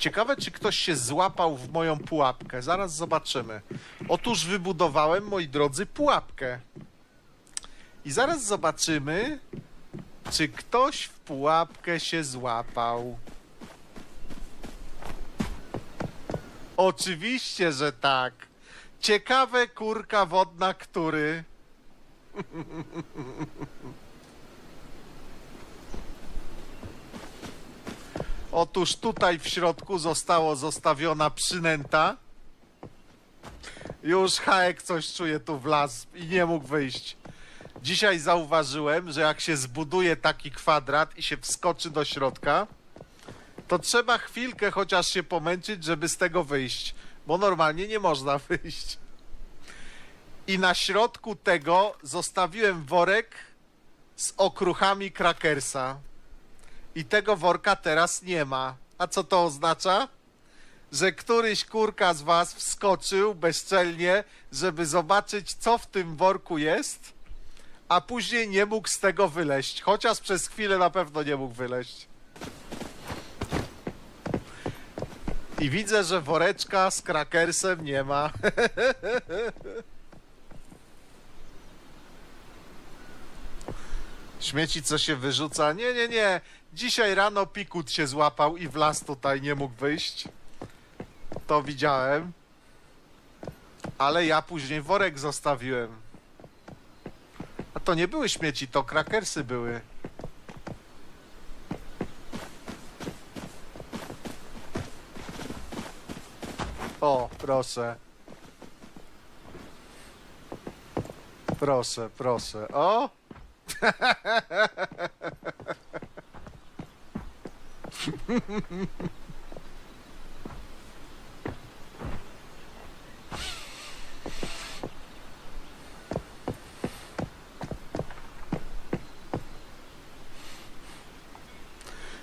Ciekawe, czy ktoś się złapał w moją pułapkę. Zaraz zobaczymy. Otóż wybudowałem, moi drodzy, pułapkę. I zaraz zobaczymy, czy ktoś w pułapkę się złapał. Oczywiście, że tak. Ciekawe kurka wodna, który. Otóż tutaj w środku zostało zostawiona przynęta. Już Haek coś czuje tu wlazł i nie mógł wyjść. Dzisiaj zauważyłem, że jak się zbuduje taki kwadrat i się wskoczy do środka, to trzeba chwilkę chociaż się pomęczyć, żeby z tego wyjść, bo normalnie nie można wyjść. I na środku tego zostawiłem worek z okruchami krakersa. I tego worka teraz nie ma. A co to oznacza? Że któryś kurka z was wskoczył bezczelnie, żeby zobaczyć, co w tym worku jest, a później nie mógł z tego wyleść. Chociaż przez chwilę na pewno nie mógł wyleść. I widzę, że woreczka z krakersem nie ma. Śmieci, co się wyrzuca? Nie, nie, nie. Dzisiaj rano pikut się złapał i wlazł tutaj, nie mógł wyjść. To widziałem. Ale ja później worek zostawiłem. A to nie były śmieci, to krakersy były. O, proszę. Proszę, proszę. O!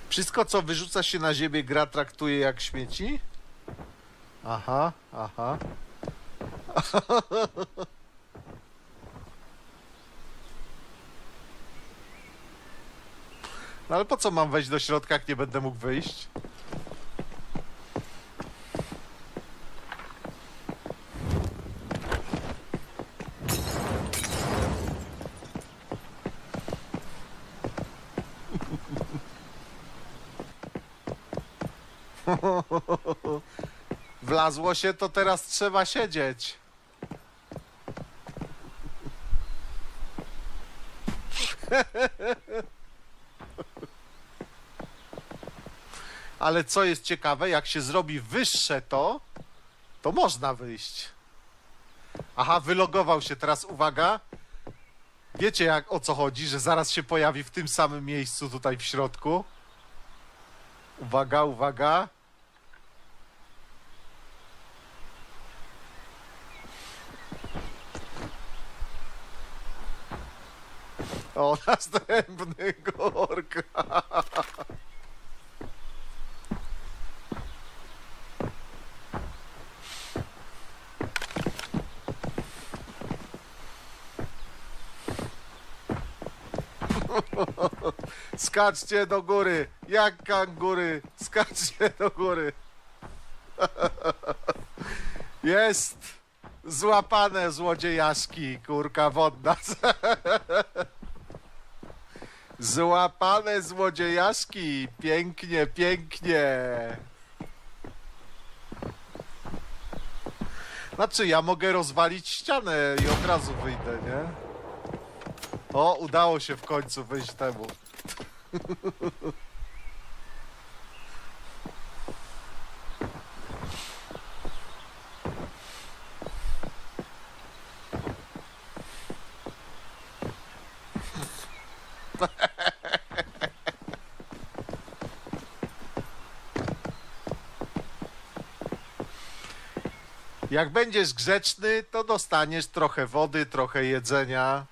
Wszystko, co wyrzuca się na ziemię, gra traktuje jak śmieci? Aha, aha. No ale po co mam wejść do środka, jak nie będę mógł wyjść? Wlazło się, to teraz trzeba siedzieć. Ale co jest ciekawe, jak się zrobi wyższe to, to można wyjść. Aha, wylogował się teraz, uwaga. Wiecie jak o co chodzi, że zaraz się pojawi w tym samym miejscu tutaj w środku. Uwaga, uwaga. O, następny gorka. Skaczcie do góry, jak kangury, skaczcie do góry. Jest złapane złodziejaszki, kurka wodna. Złapane złodziejaszki, pięknie, pięknie. Znaczy, ja mogę rozwalić ścianę i od razu wyjdę, nie? O, udało się w końcu wyjść temu. Jak będziesz grzeczny, to dostaniesz trochę wody, trochę jedzenia.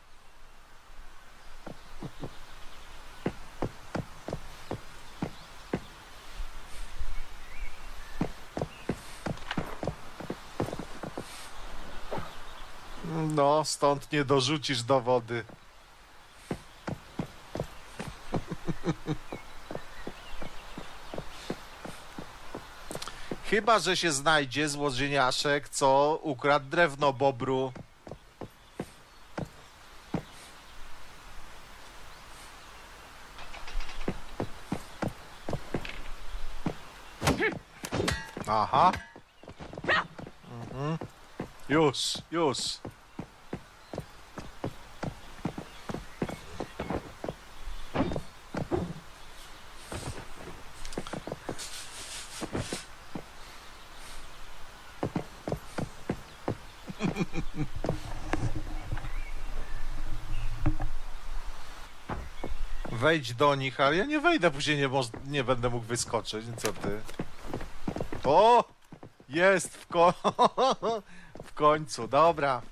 No, stąd nie dorzucisz do wody. Chyba, że się znajdzie złodzieniaszek, co ukradł drewno bobru. Aha. Mhm. Już, już. Wejdź do nich, ale ja nie wejdę, później nie, nie będę mógł wyskoczyć. Co ty? O! Jest w, ko- w końcu, dobra.